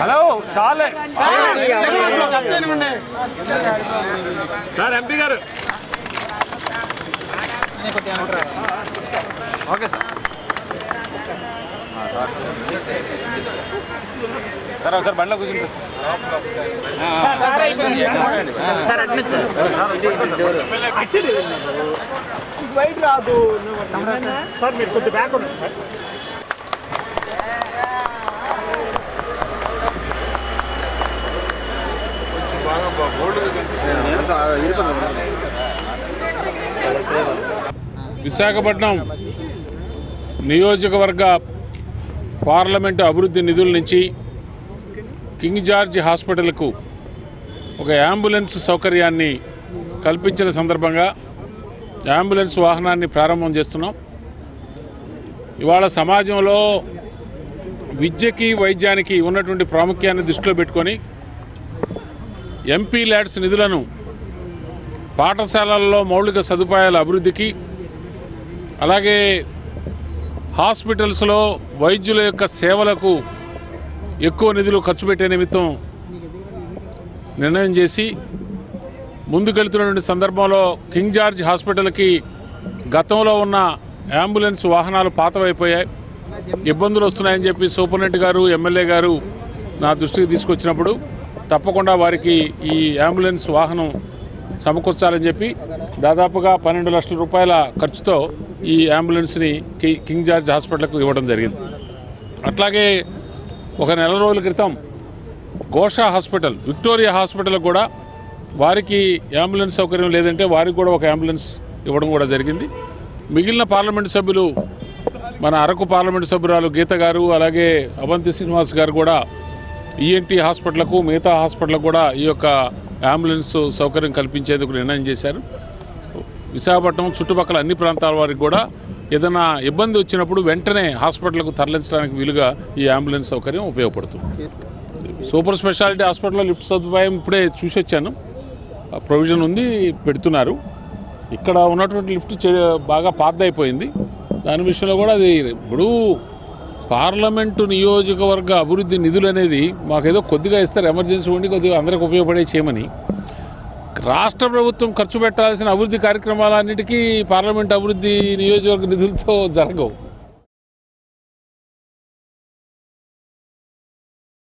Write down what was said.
Hello చాలే. Sir MP గారు. Okay sir. Sir ఒకసారి బండిలో కూర్చుంటారు సార్. వైట్ రాదు. సార్ మీరు కొద్ది బ్యాక్ సార్. విశాఖపట్నం నియోజకవర్గ పార్లమెంటు అభివృద్ధి నిధుల నుంచి కింగ్ జార్జ్ హాస్పిటల్కు ఒక అంబులెన్స్ సౌకర్యాన్ని కల్పించిన సందర్భంగా అంబులెన్స్ వాహనాన్ని ప్రారంభం చేస్తున్నాం. ఇవాళ సమాజంలో విద్యకి వైద్యానికి ఉన్నటువంటి ప్రాముఖ్యాన్ని దృష్టిలో పెట్టుకొని ఎంపీ ల్యాడ్స్ నిధులను పాఠశాలల్లో మౌలిక సదుపాయాల అభివృద్ధికి అలాగే హాస్పిటల్స్లో వైద్యుల యొక్క సేవలకు ఎక్కువ నిధులు ఖర్చు పెట్టే నిమిత్తం నిర్ణయం చేసి ముందుకెళ్తున్నటువంటి సందర్భంలో కింగ్ జార్జ్ హాస్పిటల్కి గతంలో ఉన్న అంబులెన్స్ వాహనాలు పాతవైపోయాయి. ఇబ్బందులు వస్తున్నాయని చెప్పి సూపరింటెండెంట్ గారు ఎమ్మెల్యే గారు నా దృష్టికి తీసుకొచ్చినప్పుడు తప్పకుండా వారికి ఈ అంబులెన్స్ వాహనం సమకూర్చాలని చెప్పి దాదాపుగా పన్నెండు లక్షల రూపాయల ఖర్చుతో ఈ అంబులెన్స్ని కింగ్ జార్జ్ హాస్పిటల్కు ఇవ్వడం జరిగింది. అట్లాగే ఒక నెల రోజుల క్రితం గోషా హాస్పిటల్ విక్టోరియా హాస్పిటల్ కూడా వారికి అంబులెన్స్ సౌకర్యం లేదంటే వారికి కూడా ఒక అంబులెన్స్ ఇవ్వడం కూడా జరిగింది. మిగిలిన పార్లమెంటు సభ్యులు మన అరకు పార్లమెంటు సభ్యురాలు గీత గారు అలాగే అవంతి శ్రీనివాస్ గారు కూడా ఈఎన్టీ హాస్పిటల్కు మిగతా హాస్పిటల్కు కూడా ఈ యొక్క అంబులెన్స్ సౌకర్యం కల్పించేందుకు నిర్ణయం చేశారు. విశాఖపట్నం చుట్టుపక్కల అన్ని ప్రాంతాల వారికి కూడా ఏదైనా ఇబ్బంది వచ్చినప్పుడు వెంటనే హాస్పిటల్కు తరలించడానికి వీలుగా ఈ అంబులెన్స్ సౌకర్యం ఉపయోగపడుతుంది. సూపర్ స్పెషాలిటీ హాస్పిటల్లో లిఫ్ట్ సదుపాయం ఇప్పుడే చూసి వచ్చాను ప్రొవిజన్ ఉంది పెడుతున్నారు. ఇక్కడ ఉన్నటువంటి లిఫ్ట్ చే- బాగా పాతదైపోయింది. దాని విషయంలో కూడా అది ఇప్పుడు పార్లమెంటు నియోజకవర్గ అభివృద్ధి నిధులు అనేది మాకేదో కొద్దిగా ఇస్తారు. ఎమర్జెన్సీ ఉండి కొద్దిగా అందరికి ఉపయోగపడే చేయమని. రాష్ట్ర ప్రభుత్వం ఖర్చు పెట్టాల్సిన అభివృద్ధి కార్యక్రమాలన్నిటికీ పార్లమెంట్ అభివృద్ధి నియోజకవర్గ నిధులతో జరగవు.